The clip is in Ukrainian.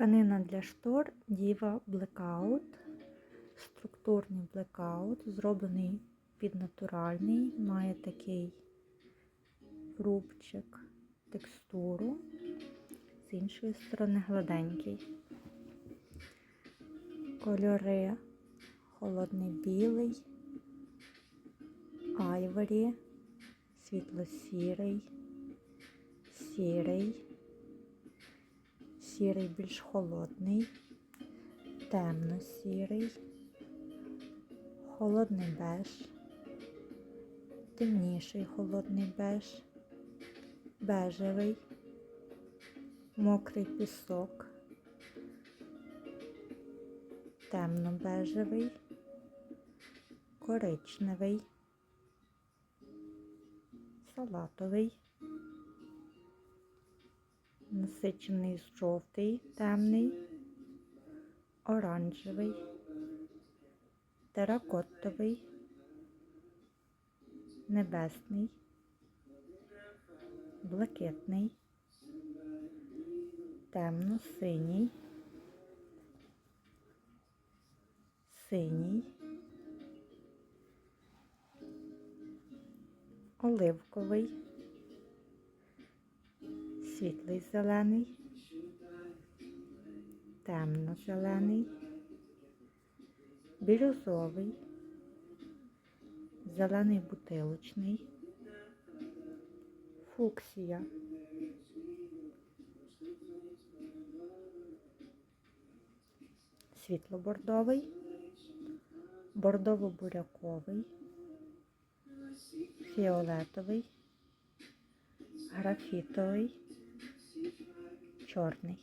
Тканина для штор Diva Blackout. Структурний блекаут, зроблений під натуральний, має такий рубчик, текстуру, з іншої сторони гладенький. Кольори холодний білий, айворі, світло-сірий, сірий, сірий більш холодний, темно-сірий, холодний беж, темніший холодний беж, бежевий, мокрий пісок, темно-бежевий, коричневий, салатовий, насичений жовтий, темний, оранжевий, теракотовий, небесний, блакитний, темно-синій, синій, оливковий, світлий зелений, темно-зелений, бірюзовий, зелений бутилочний, фуксія. Світло-бордовий, бордово-буряковий, фіолетовий, графітовий, чорний.